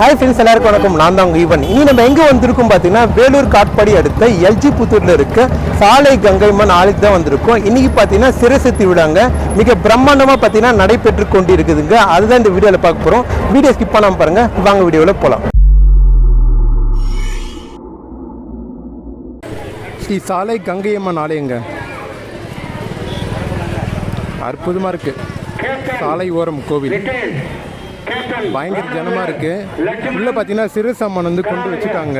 Hi friends எல்லாருக்கும் வணக்கம். நான் தான் உங்கள் ஈவன் இனி நம்ம எங்கே வந்திருக்கோம் பார்த்தீங்கன்னா வேலூர் காட்பாடி அடுத்த எல்ஜி புத்தூரில் இருக்க சாலை கங்கைமன் ஆலைக்கு தான் வந்திருக்கோம். இன்றைக்கி பார்த்தீங்கன்னா சிரசு திருவிழாங்க மிக பிரம்மாண்டமாக பார்த்தீங்கன்னா நடைபெற்று கொண்டு இருக்குதுங்க அதுதான் இந்த வீடியோவில் பார்க்க போகிறோம் வீடியோ ஸ்கிப் பண்ணாமல் பாருங்கள் வாங்க வீடியோவில் போகலாம் ஸ்ரீ சாலை கங்கையம்மன் ஆலயங்க. அற்புதமாக இருக்கு. சாலை ஓரம் கோவில். பயங்கர ஜனமா இருக்கு உள்ள பாத்தீங்கன்னா சிறு சம்மன் வந்து கொண்டு வச்சுட்டாங்க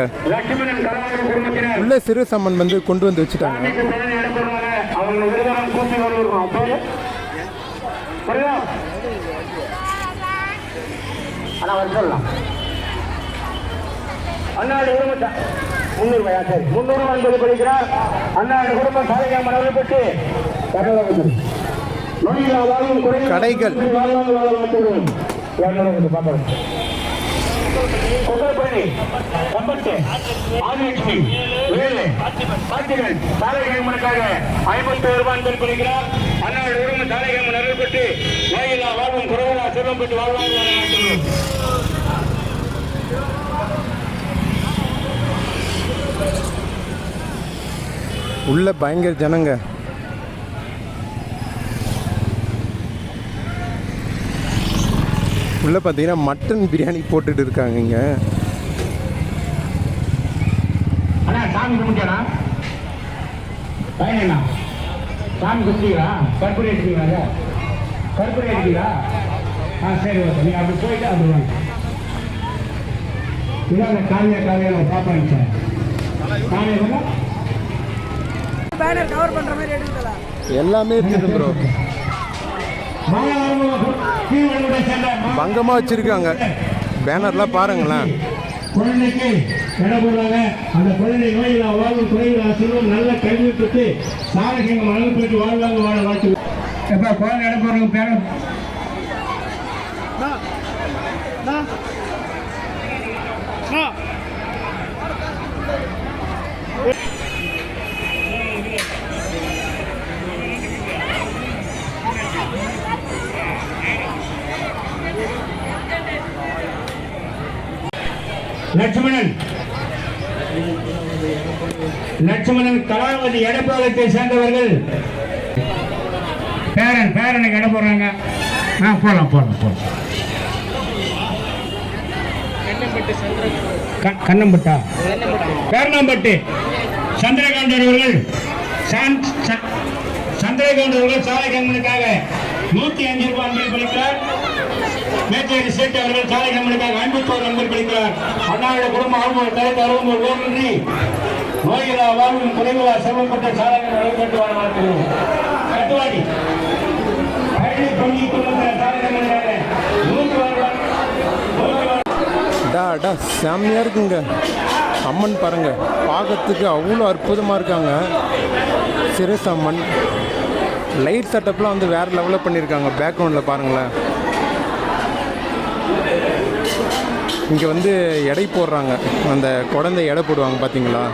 உள்ள சிறு சம்மன் வந்து கொண்டு வந்து வச்சுட்டாங்க அண்ணாடு சரி முன்னூறு என்பது அண்ணாடு குடும்பம் சாலையா கடைகள். வாழ்வாங்க வாழ வாழ்த்துகிறோம் இரநூறு பார்ப்போம் ஆதிலட்சுமி வேலு பாத்திரன் சாலைகள் மனுக்காக ஐம்பத்தி ஒரு ரூபாய் அன்னாடு உரிமை நோயில்லா வாழ்வும் குறைவில்லா செல்வம் பெற்று வாழ்வாங்க உள்ள பயங்கர ஜனங்க. உள்ள பார்த்தீங்கன்னா மட்டன் பிரியாணி போட்டுட்டு இருக்காங்க இங்க அண்ணா சாமி கும்பிட்டானா பையனா சாமி கும்பிட்டீங்களா? கற்பூரை எடுத்தீங்களா கற்பூரை எடுத்தீங்களா? ஆ சரி ஓகே. நீங்கள் அப்படி போயிட்டு அப்படி வாங்க. இதான் காலையா காலையா பாப்பாங்க சார் காலையா பேனர் கவர் பண்ற மாதிரி எடுக்கல எல்லாமே இருக்குது ப்ரோ பங்கமா வச்சிருக்காங்க. பேனர்லாம் பாருங்களேன். குழந்தைக்கு இடம் அந்த குழந்தை நோயில் வாழ்வு குறைவில்லா செல்வம் நல்ல கல்வி பெற்று சாரகங்கள் அளவு பெற்று வாழ்வாங்க வாழ வாழ்த்து. எப்ப குழந்தை இடம் போடுறவங்க பேர லட்சுமணன். லட்சுமணன் கலாவதி எடப்பாளத்தை சேர்ந்தவர்கள். பேரன் பேரனுக்கு எடை போடுறாங்க? ஆ போலாம் போலாம் போலாம். க- கண்ணம்பட்டா? பேரணம்பட்டு சந்திரகாந்தர் அவர்கள் சாந்த்- ச- சந்திரகாந்த் அவர்கள் சாலை கம்பெனிக்காக நூத்தி அஞ்சு ரூபாய் அன்பளிப்பு அளிக்கிறார் மேச்சேரி சேட்டு அவர்கள் சாலை கம்பெனிக்காக ஐம்பத்தோரு நண்பர் படிக்கிறார். அண்ணாவுடைய குடும்ப ஆளுநர் தலைத்து அறுபது ஓர் நன்றி. நோயிலா வாழ்வின் குறைவிலா சிரமப்பட்ட சாலைகள் நடைபெற்று வர வாழ்த்துகிறோம் கட்டுவாடி. பயணி பள்ளி குடும்பத்தினர் சாலை கம்பெனிக்காக நூற்று டா டா செம்மையாக இருக்குங்க. அம்மன் பாருங்க. பார்க்கறதுக்கு அவ்வளோ அற்புதமாக இருக்காங்க. சிறுசம்மன். லைட் செட்டப்லாம் வந்து வேறு லெவலில் பண்ணியிருக்காங்க பேக்ரவுண்டில் பாருங்களேன். இங்கே வந்து எடை போடுறாங்க. அந்த குழந்தை எடை போடுவாங்க பார்த்தீங்களா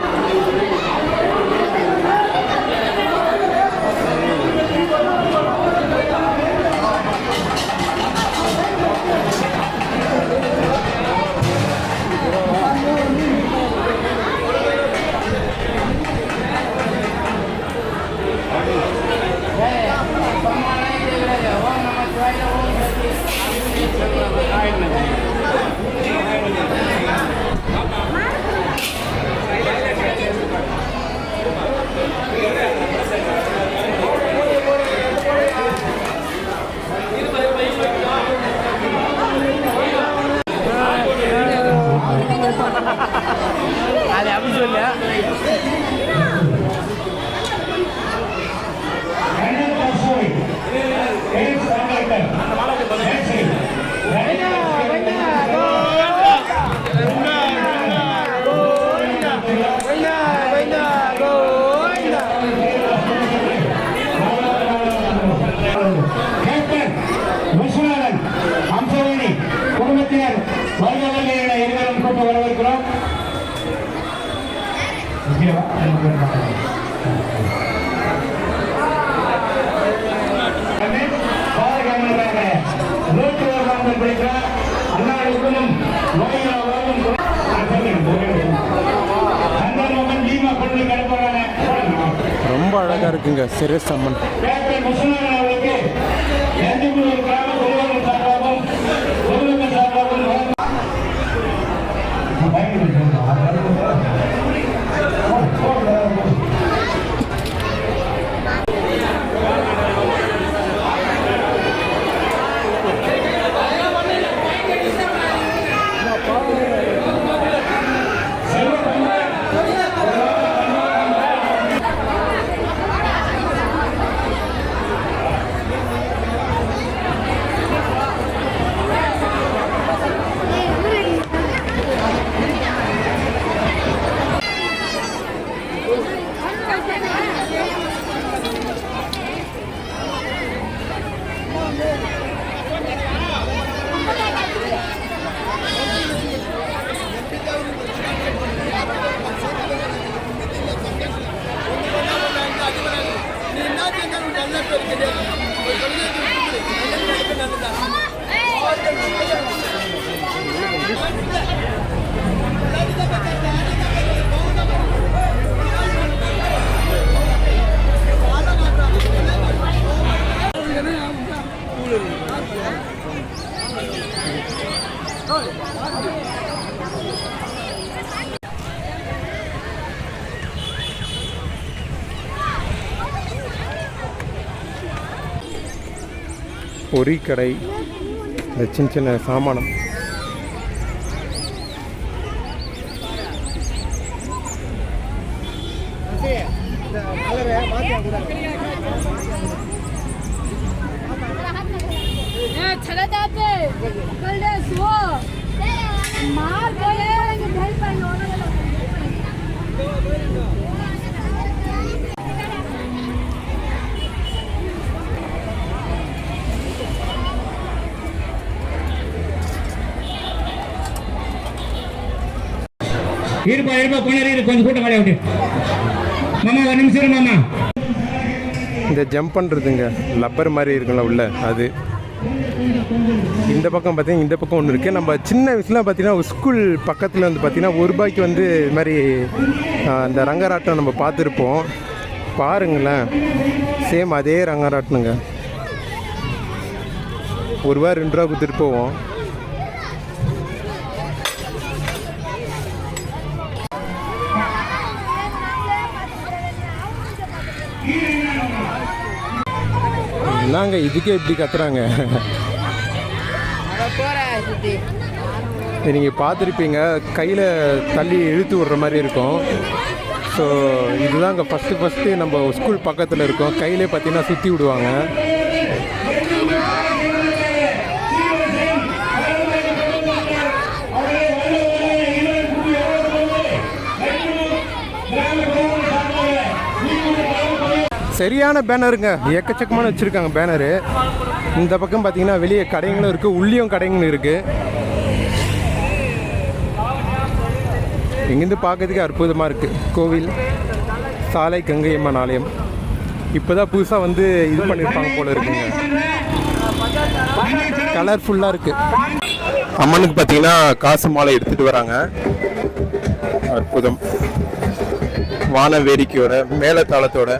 அது அப்படி சொல்லு குடும்பத்தினர் வருகிறவர்கள் என இருவரும் கூட்ட வரவேற்கிறோம் நூற்றி ஒரு படிக்கிறார் அண்ணா குடும்பம் நோயினால் இங்கே சிரஸ் சம்மன். பொறி கடை இந்த சின்ன சின்ன சாமானம். இருப்பா இருப்பா கொஞ்ச இரு, கொஞ்சம் கூட்டம் கிடையாது மாமா ஒரு நிமிஷம் மாமா. இந்த ஜம்ப் பண்ணுறதுங்க லப்பர் மாதிரி இருக்குல்ல உள்ள அது. இந்த பக்கம் பார்த்தீங்கன்னா இந்த பக்கம் ஒன்று இருக்குது நம்ம சின்ன வயசுலாம் பார்த்தீங்கன்னா ஸ்கூல் பக்கத்தில் வந்து பார்த்தீங்கன்னா ஒரு ரூபாய்க்கு வந்து இது மாதிரி அந்த ரங்கராட்டம் நம்ம பார்த்துருப்போம். பாருங்களேன் சேம் அதே ரங்கராட்டனுங்க. ஒரு ரூபா ரெண்டு ரூபா கொடுத்துட்டு போவோம். என்னங்க இதுக்கே இப்படி கத்துறாங்க. நீங்கள் பார்த்துருப்பீங்க கையில் தள்ளி இழுத்து விடுற மாதிரி இருக்கும். ஸோ இதுதாங்க ஃபஸ்ட்டு ஃபஸ்ட்டு நம்ம ஸ்கூல் பக்கத்தில் இருக்கோம். கையிலே பார்த்தீங்கன்னா சுற்றி விடுவாங்க. சரியான பேனருங்க. எக்கச்சக்கமான வச்சுருக்காங்க பேனரு. இந்த பக்கம் பார்த்தீங்கன்னா வெளியே கடைங்களும் இருக்குது உள்ளியும் கடைங்களும் இருக்குது இங்கேருந்து பார்க்கறதுக்கு அற்புதமாக இருக்குது கோவில் சாலை கங்கையம்மன் ஆலயம். இப்போ தான் புதுசாக வந்து இது பண்ணியிருப்பாங்க போல இருக்குங்க. கலர்ஃபுல்லாக இருக்குது அம்மனுக்கு பார்த்தீங்கன்னா காசு மாலை எடுத்துகிட்டு வராங்க. அற்புதம். வான வேடிக்கையோட மேலத்தாளத்தோட.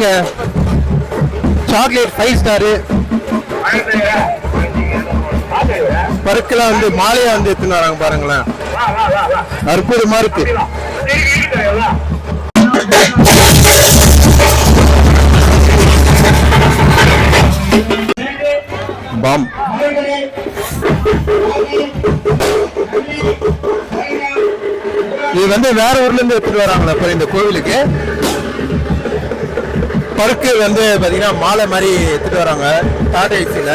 பாருங்க சாக்லேட் ஃபைவ் ஸ்டாரு பருக்கெல்லாம் வந்து மாலையா வந்து எடுத்துன்னு வராங்க பாருங்களேன். அற்புதமா இருக்கு பாம். இது வந்து வேற ஊர்ல இருந்து எடுத்துட்டு வராங்களா இந்த கோவிலுக்கு. பருக்கு வந்து பார்த்தீங்கன்னா மாலை மாதிரி எடுத்துட்டு வராங்க. டாடா ஏசியில்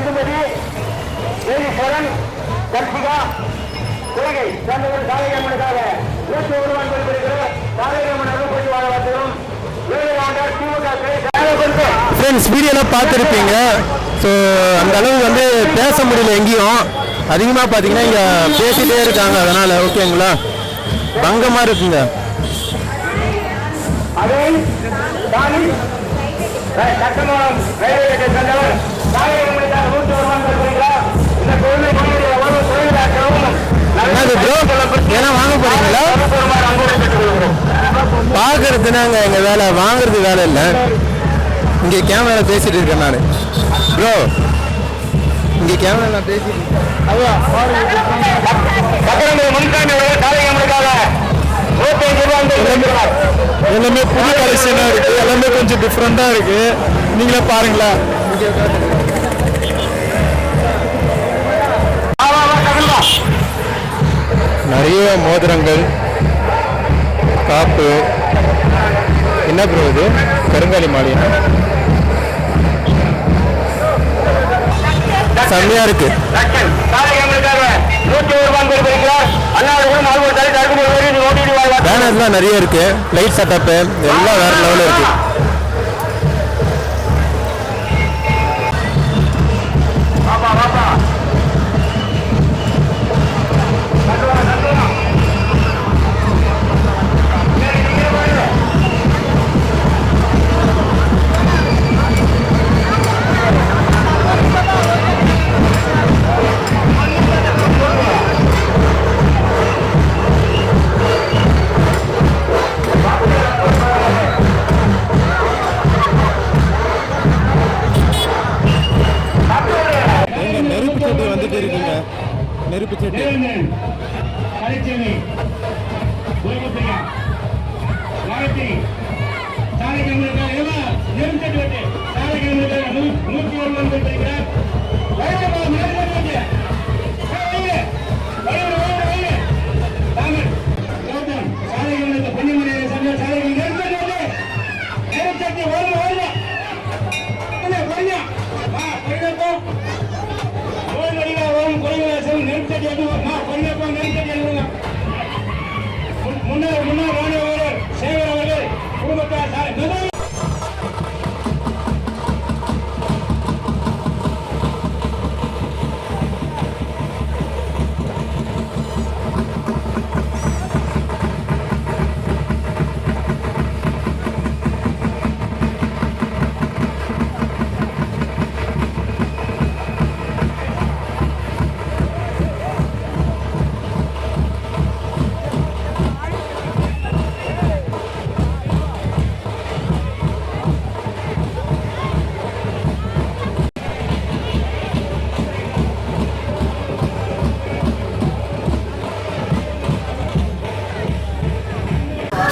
சிந்துமதி தேவீஸ்வரன் தர்ஷிகா குலகை சேர்ந்தவர் சாலையம்மனுக்காக நூற்றி ஒரு அன்பு பெறுகிறார் சாலையம்மன் அருள்படி வாழ வாழ்த்துகிறோம் ஏழு ஆண்டார் திமுக கிளை ஃப்ரெண்ட்ஸ் வீடியோலாம் பார்த்துருப்பீங்க. ஸோ அந்த அளவு வந்து பேச முடியல எங்கேயும். அதிகமாக பார்த்தீங்கன்னா இங்கே பேசிகிட்டே இருக்காங்க. அதனால் ஓகேங்களா பங்கமாக இருக்குங்க. அதை என்னது ப்ரோ ஏன்னா வாங்க போகிறீங்களா அன்புடன் பார்க்கறது நாங்க எங்கள் வேலை வாங்குறது வேலை இல்லை. இங்கே கேமரா பேசிட்டு இருக்கேன் நான். ப்ரோ இங்கே கேமரா நான் பேசிட்டு இருக்கேன். எல்லாமே புது கலெக்ஷனாக இருக்குது எல்லாமே கொஞ்சம் டிஃப்ரெண்ட்டாக இருக்குது நீங்களே பாருங்களேன். நிறைய மோதிரங்கள் காப்பு. என்ன ப்ரோ இது? கருங்காலி மாலையா? செம்மையா இருக்கு. நூற்றி பேனர்லாம் நிறைய இருக்கு. லைட் செட்டப்பு எல்லாம் வேற லெவலில் இருக்கு. வந்துட்டு இருக்குங்க. நெருப்பு சட்டி. நூற்றி ஒன்பது ముందు ముందు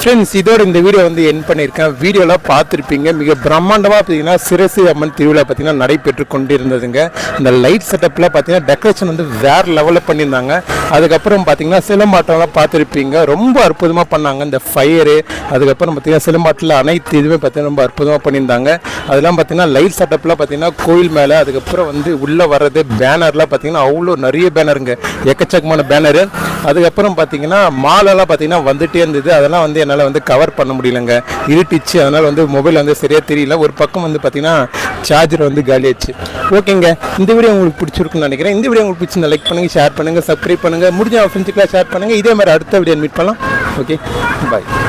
ஃப்ரெண்ட்ஸ் இதோட இந்த வீடியோ வந்து என் பண்ணியிருக்கேன். வீடியோலாம் பார்த்துருப்பீங்க மிக பிரம்மாண்டமாக பார்த்தீங்கன்னா சிரசு அம்மன் திருவிழா பார்த்தீங்கன்னா நடைபெற்று கொண்டிருந்ததுங்க. அந்த லைட் செட்டப்பில் பார்த்தீங்கன்னா டெக்கரேஷன் வந்து வேறு லெவலில் பண்ணியிருந்தாங்க. அதுக்கப்புறம் பார்த்தீங்கன்னா சிலம்பாட்டம்லாம் பார்த்துருப்பீங்க. ரொம்ப அற்புதமாக பண்ணாங்க. இந்த ஃபயரு அதுக்கப்புறம் பார்த்தீங்கன்னா சிலம்பாட்டில் அனைத்து இதுவுமே பார்த்தீங்கன்னா ரொம்ப அற்புதமாக பண்ணியிருந்தாங்க. அதெல்லாம் பார்த்தீங்கன்னா லைட் செட்டப்லாம் பார்த்தீங்கன்னா கோயில் மேலே அதுக்கப்புறம் வந்து உள்ளே வர்றது பேனர்லாம் பார்த்தீங்கன்னா அவ்வளோ நிறைய பேனருங்க எக்கச்சக்கமான பேனரு அதுக்கப்புறம் பார்த்தீங்கன்னா மாலெல்லாம் பார்த்தீங்கன்னா வந்துகிட்டே இருந்தது. அதெல்லாம் வந்து என்னால் வந்து கவர் பண்ண முடியலங்க. இருட்டிச்சு. அதனால் வந்து மொபைல் வந்து சரியாக தெரியல. ஒரு பக்கம் வந்து பார்த்தீங்கன்னா சார்ஜர் வந்து காலியாச்சு ஓகேங்க இந்த வீடியோ உங்களுக்கு பிடிச்சிருக்குன்னு நினைக்கிறேன். இந்த வீடியோ உங்களுக்கு பிடிச்சிருந்தா லைக் பண்ணுங்கள் ஷேர் பண்ணுங்கள் சப்ஸ்கிரைப் பண்ணுங்கள் முடிஞ்ச ஃப்ரெண்ட்ஸுக்கெல்லாம் ஷேர் பண்ணுங்கள் இதே மாதிரி அடுத்த வீடியோ மீட் பண்ணலாம். Okay bye